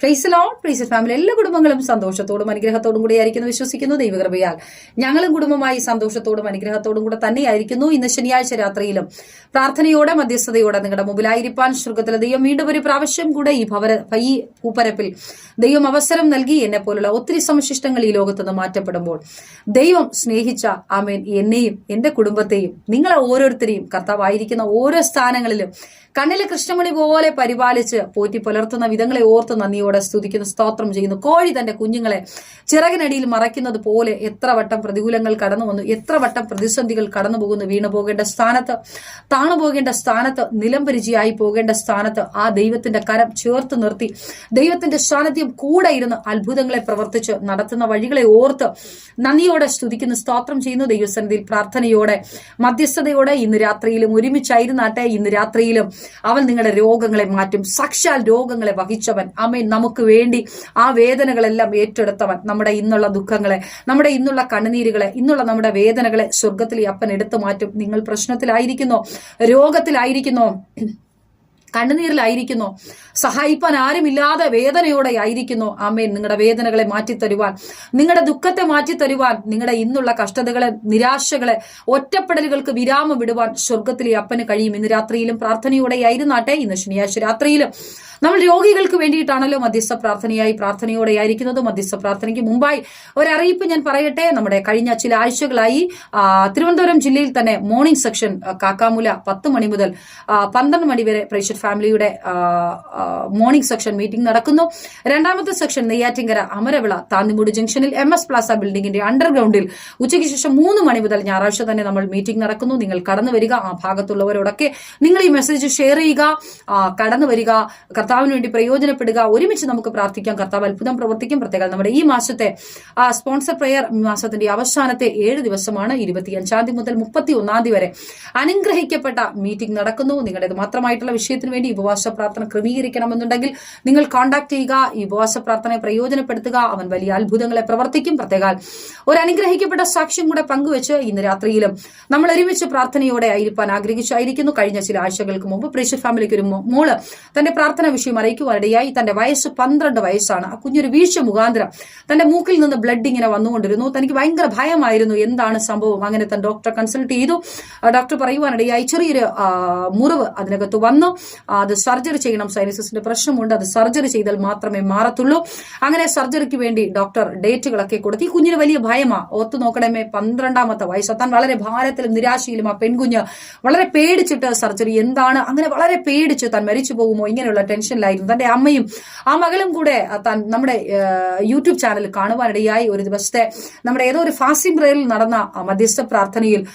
Fries loan fries family എല്ലാ കുടുംബങ്ങളും സന്തോഷത്തോടും അനുഗ്രഹത്തോടും കൂടി ആയിരിക്കുന്നു വിശ്വസിക്കുന്നു. ദൈവകൃപയാൽ ഞങ്ങളും കുടുംബമായി സന്തോഷത്തോടും അനുഗ്രഹത്തോടും കൂടെ തന്നെയായിരിക്കുന്നു. ഇന്ന് ശനിയാഴ്ച രാത്രിയിലും പ്രാർത്ഥനയോടെ മധ്യസ്ഥതയോടെ നിങ്ങളുടെ മുമ്പിലായിരിക്കാൻ ശൃംഖത്തിലെ ദൈവം വീണ്ടും ഒരു പ്രാവശ്യം കൂടെ ഈ ഭവന ഈ ഭൂപരപ്പിൽ ദൈവം അവസരം നൽകി എന്നെ പോലുള്ള ഒത്തിരി സംശിഷ്ടങ്ങൾ ഈ ലോകത്ത് നിന്ന് മാറ്റപ്പെടുമ്പോൾ ദൈവം സ്നേഹിച്ച ആമേൻ എന്നെയും എന്റെ കുടുംബത്തെയും നിങ്ങളെ ഓരോരുത്തരെയും കർത്താവായിരിക്കുന്ന ഓരോ സ്ഥാനങ്ങളിലും കണ്ണിലെ കൃഷ്ണമണി പോലെ പരിപാലിച്ച് പോറ്റി പുലർത്തുന്ന വിധങ്ങളെ ഓർത്ത് നന്ദിയോടെ സ്തുതിക്കുന്നു സ്തോത്രം ചെയ്യുന്നു. കോഴി തന്റെ കുഞ്ഞുങ്ങളെ ചിറകിനടിയിൽ മറയ്ക്കുന്നത് പോലെ എത്ര വട്ടം പ്രതികൂലങ്ങൾ കടന്നു വന്നു എത്ര വട്ടം പ്രതിസന്ധികൾ കടന്നു പോകുന്നു വീണു പോകേണ്ട സ്ഥാനത്ത് താണു പോകേണ്ട സ്ഥാനത്ത് നിലംപരിചയായി പോകേണ്ട സ്ഥാനത്ത് ആ ദൈവത്തിന്റെ കരം ചേർത്ത് നിർത്തി. ദൈവത്തിന്റെ സാന്നിധ്യം കൂടെ ഇരുന്ന് അത്ഭുതങ്ങളെ പ്രവർത്തിച്ച് നടത്തുന്ന വഴികളെ ഓർത്ത് നന്ദിയോടെ സ്തുതിക്കുന്നു സ്തോത്രം ചെയ്യുന്നു. ദൈവസന്നിധിയിൽ പ്രാർത്ഥനയോടെ മധ്യസ്ഥതയോടെ ഇന്ന് രാത്രിയിലും ഒരുമിച്ചായിരുന്നാട്ടെ ഇന്ന് രാത്രിയിലും അവൻ നിങ്ങളുടെ രോഗങ്ങളെ മാറ്റും. സാക്ഷാൽ രോഗങ്ങളെ വഹിച്ചവൻ. അമ്മൻ നമുക്ക് വേണ്ടി ആ വേദനകളെല്ലാം ഏറ്റെടുത്തവൻ നമ്മുടെ ഇന്നുള്ള ദുഃഖങ്ങളെ നമ്മുടെ ഇന്നുള്ള കണ്ണുനീരുകളെ ഇന്നുള്ള നമ്മുടെ വേദനകളെ സ്വർഗത്തിൽ ഈ അപ്പൻ എടുത്തു മാറ്റും. നിങ്ങൾ പ്രശ്നത്തിലായിരിക്കുന്നോ? രോഗത്തിലായിരിക്കുന്നോ? കണ്ണുനീരിലായിരിക്കുന്നു. സഹായിപ്പാൻ ആരുമില്ലാതെ വേദനയോടെ ആയിരിക്കുന്നു. ആമേൻ. നിങ്ങളുടെ വേദനകളെ മാറ്റിത്തരുവാൻ നിങ്ങളുടെ ദുഃഖത്തെ മാറ്റിത്തരുവാൻ നിങ്ങളുടെ ഇന്നുള്ള കഷ്ടതകളെ നിരാശകളെ ഒറ്റപ്പെടലുകൾക്ക് വിരാമം വിടുവാൻ സ്വർഗത്തിലെ അപ്പന് കഴിയും. ഇന്ന് രാത്രിയിലും പ്രാർത്ഥനയോടെ ആയിരുന്നാട്ടെ ഇന്ന് ശനിയാഴ്ച രാത്രിയിലും നമ്മൾ രോഗികൾക്ക് വേണ്ടിയിട്ടാണല്ലോ മധ്യസ്ഥ പ്രാർത്ഥനയായി പ്രാർത്ഥനയോടെ ആയിരിക്കുന്നത് മധ്യസ്ഥ പ്രാർത്ഥനയ്ക്ക് മുമ്പായി ഒരറിയിപ്പ് ഞാൻ പറയട്ടെ. നമ്മുടെ കഴിഞ്ഞ ചില ആഴ്ചകളായി തിരുവനന്തപുരം ജില്ലയിൽ തന്നെ മോർണിംഗ് സെക്ഷൻ കാക്കാമുല പത്ത് മണി മുതൽ പന്ത്രണ്ട് മണി വരെ പ്രേക്ഷർ ഫാമിലിയുടെ മോർണിംഗ് സെക്ഷൻ മീറ്റിംഗ് നടക്കുന്നു. രണ്ടാമത്തെ സെക്ഷൻ നെയ്യാറ്റിങ്കര അമരവിള താന്നിമൂട് ജംഗ്ഷനിൽ എം എസ് പ്ലാസ ബിൽഡിംഗിന്റെ അണ്ടർഗ്രൗണ്ടിൽ ഉച്ചയ്ക്ക് ശേഷം മൂന്ന് മണി മുതൽ ഞായറാഴ്ച തന്നെ നമ്മൾ മീറ്റിംഗ് നടക്കുന്നു. നിങ്ങൾ കടന്നു വരിക ആ ഭാഗത്തുള്ളവരോടൊക്കെ നിങ്ങൾ ഈ മെസ്സേജ് ഷെയർ ചെയ്യുക കടന്നു വരിക കർത്താവിന് വേണ്ടി പ്രയോജനപ്പെടുക ഒരുമിച്ച് നമുക്ക് പ്രാർത്ഥിക്കാം. കർത്താവ് അത്ഭുതം പ്രവർത്തിക്കും. പ്രത്യേകം നമ്മുടെ ഈ മാസത്തെ സ്പോൺസർ പ്രെയർ മാസത്തിന്റെ അവസാനത്തെ ഏഴ് ദിവസമാണ് ഇരുപത്തിയഞ്ചാം തീയതി മുതൽ മുപ്പത്തി ഒന്നാം തീയതി വരെ അനുഗ്രഹിക്കപ്പെട്ട മീറ്റിംഗ് നടക്കുന്നു. നിങ്ങളുടേത് മാത്രമായിട്ടുള്ള വിഷയത്തിന് വേണ്ടി ഉപവാസ പ്രാർത്ഥന ക്രമീകരിക്കണമെന്നുണ്ടെങ്കിൽ നിങ്ങൾ കോൺടാക്ട് ചെയ്യുക ഈ ഉപവാസ പ്രാർത്ഥനയെ പ്രയോജനപ്പെടുത്തുക അവൻ വലിയ അത്ഭുതങ്ങളെ പ്രവർത്തിക്കും. പ്രത്യേകാൽ ഒരു അനുഗ്രഹിക്കപ്പെട്ട സാക്ഷ്യം കൂടെ പങ്കുവെച്ച് ഇന്ന് രാത്രിയിലും നമ്മൾ ഒരുമിച്ച് പ്രാർത്ഥനയോടെ ആയിരിക്കാൻ ആഗ്രഹിച്ചായിരിക്കുന്നു. കഴിഞ്ഞ ചില ആഴ്ചകൾക്ക് മുമ്പ് പ്രേക്ഷ ഫാമിലിക്ക് ഒരു മോൾ തന്റെ പ്രാർത്ഥന വിഷയം അറിയിക്കുവാനിടയായി. തന്റെ വയസ്സ് പന്ത്രണ്ട് വയസ്സാണ്. ആ കുഞ്ഞൊരു വീഴ്ച മുഖാന്തരം തന്റെ മൂക്കിൽ നിന്ന് ബ്ലഡ് ഇങ്ങനെ വന്നുകൊണ്ടിരുന്നു. തനിക്ക് ഭയങ്കര ഭയമായിരുന്നു. എന്താണ് സംഭവം? അങ്ങനെ തൻ ഡോക്ടറെ കൺസൾട്ട് ചെയ്തു. ഡോക്ടർ പറയുവാനിടയായി ചെറിയൊരു മുറിവ് അതിനകത്ത് വന്നു. അത് സർജറി ചെയ്യണം. സൈനസിന്റെ പ്രശ്നമുണ്ട്. അത് സർജറി ചെയ്താൽ മാത്രമേ മാറത്തുള്ളൂ. അങ്ങനെ സർജറിക്ക് വേണ്ടി ഡോക്ടർ ഡേറ്റുകളൊക്കെ കൊടുത്തു ഈ കുഞ്ഞിന് വലിയ ഭയമാ. ഓർത്തു നോക്കണമേ പന്ത്രണ്ടാമത്തെ വയസ്സ്. താൻ വളരെ ഭാരത്തിലും നിരാശയിലും ആ പെൺകുഞ്ഞ് വളരെ പേടിച്ചിട്ട് സർജറി എന്താണ്? അങ്ങനെ വളരെ പേടിച്ച് താൻ മരിച്ചു പോകുമോ? ഇങ്ങനെയുള്ള ടെൻഷനിലായിരുന്നു. തന്റെ അമ്മയും ആ മകളും കൂടെ താൻ നമ്മുടെ യൂട്യൂബ് ചാനൽ കാണുവാനിടയായി ഒരു ദിവസത്തെ നമ്മുടെ ഏതോ ഒരു ഫാസിം പ്രേയറിൽ നടന്ന മധ്യസ്ഥ പ്രാർത്ഥനയിൽ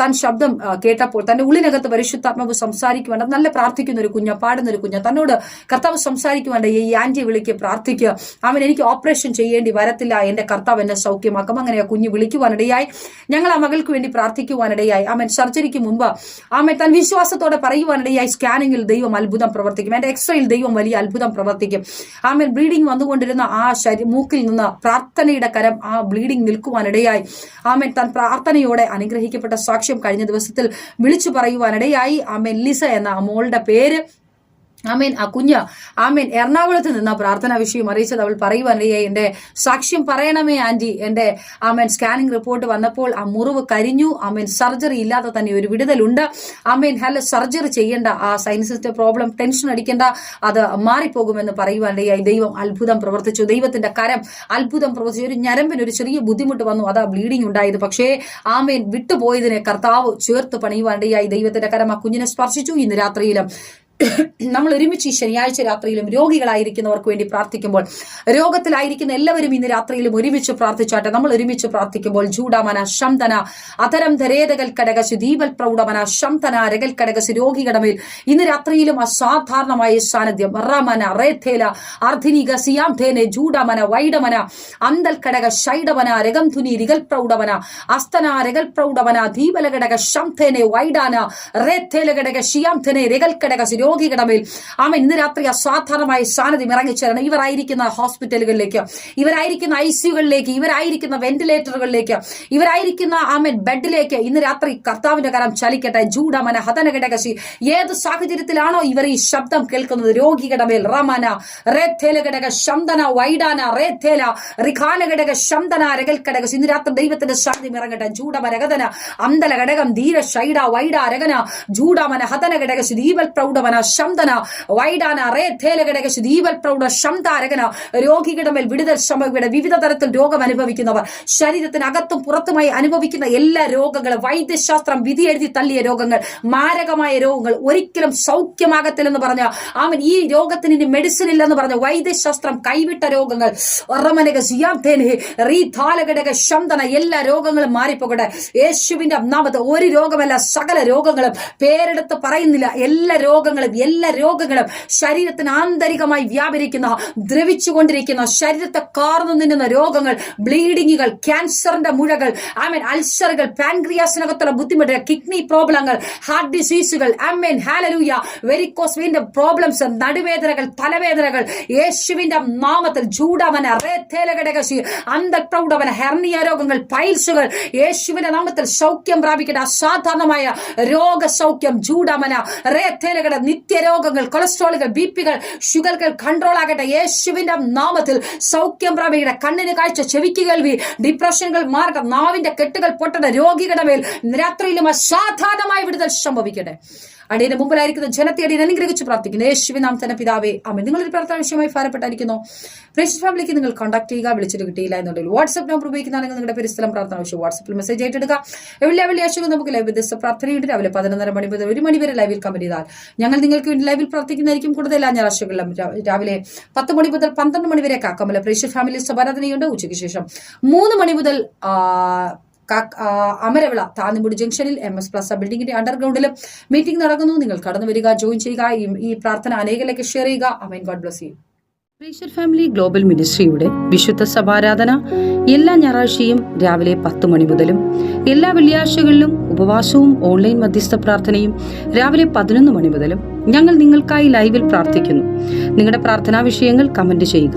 താൻ ശബ്ദം കേട്ടപ്പോൾ തന്റെ ഉള്ളിനകത്ത് പരിശുദ്ധാത്മാവ് സംസാരിക്കുവാൻ നല്ല പ്രാർത്ഥിക്കുന്ന ഒരു കുഞ്ഞ് പാടുന്ന ഒരു കുഞ്ഞ. തന്നോട് കർത്താവ് സംസാരിക്കുവാണ്ട് ഈ ആന്റി വിളിക്ക് പ്രാർത്ഥിക്കുക അവൻ എനിക്ക് ഓപ്പറേഷൻ ചെയ്യേണ്ടി വരത്തില്ല. എന്റെ കർത്താവ് എന്നെ സൗഖ്യമാക്കും. അങ്ങനെ ആ കുഞ്ഞ് വിളിക്കുവാനിടയായി. ഞങ്ങൾ ആ മകൾക്ക് വേണ്ടി പ്രാർത്ഥിക്കുവാനിടയായി. അവൻ സർജറിക്ക് മുമ്പ് ആമൻ. തൻ വിശ്വാസത്തോടെ പറയുവാനിടയായി. സ്കാനിങ്ങിൽ ദൈവം അത്ഭുതം പ്രവർത്തിക്കും. എന്റെ എക്സ്റേയിൽ ദൈവം വലിയ അത്ഭുതം പ്രവർത്തിക്കും. ആമൻ. ബ്ലീഡിംഗ് വന്നുകൊണ്ടിരുന്ന ആ ശരി മൂക്കിൽ നിന്ന് പ്രാർത്ഥനയുടെ കരം ആ ബ്ലീഡിംഗ് നിൽക്കുവാനിടയായി. ആമൻ. തൻ പ്രാർത്ഥനയോടെ അനുഗ്രഹിക്കപ്പെട്ട സാക്ഷ്യം കഴിഞ്ഞ ദിവസത്തിൽ വിളിച്ചു പറയുവാനിടയായി. ആമൻ. ലിസ എന്ന ആ മോളുടെ പേര് ആമേൻ. ആ കുഞ്ഞ് ആമേൻ. എറണാകുളത്ത് നിന്ന് പ്രാർത്ഥന വിഷയം അറിയിച്ചത് അവൾ പറയുവാനറിയേ എന്റെ സാക്ഷ്യം പറയണമേ ആന്റി എന്റെ ആമേൻ സ്കാനിങ് റിപ്പോർട്ട് വന്നപ്പോൾ ആ മുറിവ് കരിഞ്ഞു. ആമേൻ സർജറി ഇല്ലാതെ തന്നെ ഒരു വിടുതലുണ്ട്. ആമേൻ ഹല സർജറി ചെയ്യേണ്ട. ആ സൈനസിന്റെ പ്രോബ്ലം ടെൻഷൻ അടിക്കേണ്ട. അത് മാറിപ്പോകുമെന്ന് പറയുവാനറിയായി ദൈവം അത്ഭുതം പ്രവർത്തിച്ചു. ദൈവത്തിന്റെ കരം അത്ഭുതം പ്രവർത്തിച്ചു. ഒരു ഞരമ്പിന് ഒരു ചെറിയ ബുദ്ധിമുട്ട് വന്നു. അതാ ബ്ലീഡിംഗ് ഉണ്ടായത്. പക്ഷേ ആമേൻ വിട്ടുപോയതിനെ കർത്താവ് ചേർത്ത് പണിയുവാനിടയായി ദൈവത്തിന്റെ കരം ആ കുഞ്ഞിനെ സ്പർശിച്ചു. ഇന്ന് രാത്രിയിലും നമ്മൾ ഒരുമിച്ച് ശനിയാഴ്ച രാത്രിയിലും രോഗികളായിരിക്കുന്നവർക്ക് വേണ്ടി പ്രാർത്ഥിക്കുമ്പോൾ രോഗത്തിലായിരിക്കുന്ന എല്ലാവരും ഇന്ന് രാത്രിയിലും ഒരുമിച്ച് പ്രാർത്ഥിച്ചാട്ടെ. നമ്മൾ ഒരുമിച്ച് പ്രാർത്ഥിക്കുമ്പോൾ ജൂഡാമന ശംതന അതരം ധരേതകൽ കടകശ് ദീപൽ പ്രൗഢമന ശംതന രകൽ കടകശ് രോഗികളുടെ ഇന്ന് രാത്രിയിലും അസാധാരണമായ സാന്നിധ്യം. റമന റേഥേല അർധിനിക സിയാം ജൂഡമന വൈഡമന അന്തൽ കടക ശൈഡവന രകം ധുനി രികൽ പ്രൗഢവന അസ്തന രകൽ പ്രൗഢമന ദീപല ഘടക ശംധേനെ വൈഡാന റേഥേല ഷിയാം ധനെ രകൽ കടക രോഗികളുടെ മേൽ. ആമൻ ഇന്ന് രാത്രി അസാധാരണമായ സാന്നിധ്യം ഇറങ്ങിച്ചേരണം. ഇവരായിരിക്കുന്ന ഹോസ്പിറ്റലുകളിലേക്ക് ഇവരായിരിക്കുന്ന ഐ സിയുകളിലേക്ക് ഇവരായിരിക്കുന്ന വെന്റിലേറ്ററുകളിലേക്ക് ഇവരായിരിക്കുന്ന ആമൻ ബെഡിലേക്ക് ഇന്ന് രാത്രി കർത്താവിന്റെ കരം ചലിക്കട്ടെ. ജൂഡമന ഹതനഘടകശി ഏത് സാഹചര്യത്തിലാണോ ഇവർ ഈ ശബ്ദം കേൾക്കുന്നത്? രോഗികളുടെ മേൽ റമന റേഥേലഘടക ശന്തന വൈഡാന റേഥേല റിഖാനഘടക ശന്തന രകൽ രകൽഘടക ഇന്ന് രാത്രി ദൈവത്തിന്റെ സാന്നിധ്യം ഇറങ്ങട്ടെ. ജൂഡമന ഗതന അന്തല ഘടകം ധീര ഷൈഡ വൈഡ രകന ജൂഡമന ഹതന ഘടകശി ദീപൽ പ്രൗഢമന ശന്തന വൈഡാന റേഥേല ഘടക ദീപൽ പ്രൗഢ ശന്ത രോഗികളുടെ മേൽ വിടുതൽ ശ്രമയുടെ വിവിധ തരത്തിൽ രോഗം അനുഭവിക്കുന്നവർ. ശരീരത്തിനകത്തും പുറത്തുമായി അനുഭവിക്കുന്ന എല്ലാ രോഗങ്ങളും വൈദ്യശാസ്ത്രം വിധി എഴുതി തള്ളിയ രോഗങ്ങൾ മാരകമായ രോഗങ്ങൾ ഒരിക്കലും സൗഖ്യമാകത്തില്ലെന്ന് പറഞ്ഞ ആമൻ ഈ രോഗത്തിന് ഇനി മെഡിസിൻ ഇല്ലെന്ന് പറഞ്ഞ വൈദ്യശാസ്ത്രം കൈവിട്ട രോഗങ്ങൾ ശബ്ദന എല്ലാ രോഗങ്ങളും മാറിപ്പോകട്ടെ. യേശുവിന്റെ നാമത്തെ ഒരു രോഗമല്ല സകല രോഗങ്ങളും. പേരെടുത്ത് പറയുന്നില്ല എല്ലാ രോഗങ്ങളും എല്ലാ രോഗങ്ങളും ശരീരത്തിന് ആന്തരികമായി വ്യാപരിക്കുന്ന ദ്രവിച്ചുകൊണ്ടിരിക്കുന്ന ശരീരത്തെ കാർന്നു നിന്നുന്ന രോഗങ്ങൾ ബ്ലീഡിങ്ങുകൾ ക്യാൻസറിന്റെ മുഴകൾ ആമൻ അൾസറുകൾ പാൻക്രിയാസിനകത്തുള്ള ബുദ്ധിമുട്ടുകൾ കിഡ്നി പ്രോബ്ലങ്ങൾ ഹാർട്ട് ഡിസീസുകൾ അമ്മൻ ഹാലലൂയ വെരിക്കോസ് പ്രോബ്ലംസ് നടുവേദനകൾ തലവേദനകൾ യേശുവിന്റെ നാമത്തിൽ ചൂടവന റേത്തേലകടകശി അന്തപ്രൗഢവന ഹെർണിയ രോഗങ്ങൾ പൈൽസുകൾ യേശുവിന്റെ നാമത്തിൽ സൗഖ്യം പ്രാപിക്കേണ്ട അസാധാരണമായ രോഗസൗഖ്യം ചൂടമന റേത്തേലഘട നിത്യരോഗങ്ങൾ കൊളസ്ട്രോളുകൾ ബി പികൾ ഷുഗറുകൾ കൺട്രോൾ ആകട്ടെ. യേശുവിന്റെ നാമത്തിൽ സൗഖ്യം പ്രാപിക്കട്ടെ. കണ്ണിന് കാഴ്ച ചെവിക്ക് കേൾവി. ഡിപ്രഷനുകൾ മാറട്ടെ. നാവിന്റെ കെട്ടുകൾ പൊട്ടട്ടെ. രോഗികളുടെ മേൽ രാത്രിയിലും അസാധാരണമായി വിടുതൽ സംഭവിക്കട്ടെ. അടിയുടെ മുമ്പിലായിരിക്കുന്ന ജനത്തെ അടിയൻ അനുഗ്രഹിച്ച് പ്രാർത്ഥിക്കുന്നു. യേശുവിൻ നാം തന്നെ പിതാവേ അമ്മ നിങ്ങളൊരു പ്രാർത്ഥന വിഷയമായി ഭാരപ്പെട്ടായിരിക്കുന്നു ഫ്രഷ് ഫാമിലിക്ക് നിങ്ങൾ കോൺടാക്ട് ചെയ്യുക വിളിച്ചിട്ട് കിട്ടിയില്ല എന്നുണ്ടെങ്കിൽ വാട്സ്ആപ്പ് നമ്പർ ഉപയോഗിക്കുന്നതാണെങ്കിൽ നിങ്ങളുടെ പരിസ്ഥലം പ്രാർത്ഥന വിഷയം. വാട്സ്ആപ്പിൽ മെസ്സേജ് ഏറ്റെടുക്കുക എല്ലാ വെള്ളിയാഴ്ച നമുക്ക് ലൈവ് ദിവസം പ്രാർത്ഥനയുണ്ട്. രാവിലെ പതിനൊന്നര മണി മുതൽ ഒരു മണി വരെ ലൈവിൽ കമന്റ് ചെയ്താൽ ഞങ്ങൾ നിങ്ങൾക്ക് വേണ്ടി ലൈവിൽ പ്രാർത്ഥിക്കുന്നതായിരിക്കും കൂടുതൽ എല്ലാ ഞായറാഴ്ചകളിലും രാവിലെ പത്ത് മണി മുതൽ പന്ത്രണ്ട് മണി വരെ കാക്കമല ഫ്രഷ് ഫാമിലി സഭാരാധനയുണ്ട് ഉച്ചയ്ക്ക് ശേഷം മൂന്ന് മണി മുതൽ അമരവിള താന്നിമുടി ജംഗ്ഷനിൽ എം എസ് പ്ലസ ബിൽഡിംഗിന്റെ അണ്ടർഗ്രൗണ്ടിൽ മീറ്റിംഗ് നടക്കുന്നു. നിങ്ങൾ കടന്നു വരിക ജോയിൻ ചെയ്യുക ഈ- പ്രാർത്ഥന അനേകരിലേക്ക് ഷെയർ ചെയ്യുക. അമേൻ ഗോഡ് ബ്ലസ് യു ഫ്രീഷർ ഫാമിലി ഗ്ലോബൽ മിനിസ്ട്രിയുടെ വിശുദ്ധ സഭാരാധന എല്ലാ ഞായറാഴ്ചയും രാവിലെ പത്ത് മണി മുതലും എല്ലാ വെള്ളിയാഴ്ചകളിലും ഉപവാസവും ഓൺലൈൻ മധ്യസ്ഥ പ്രാർത്ഥനയും രാവിലെ പതിനൊന്ന് മണി മുതലും ഞങ്ങൾ നിങ്ങൾക്കായി ലൈവിൽ പ്രാർത്ഥിക്കുന്നു. നിങ്ങളുടെ പ്രാർത്ഥനാ വിഷയങ്ങൾ കമന്റ് ചെയ്യുക.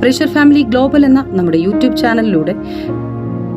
പ്രീഷർ ഫാമിലി ഗ്ലോബൽ എന്ന നമ്മുടെ യൂട്യൂബ് ചാനലിലൂടെ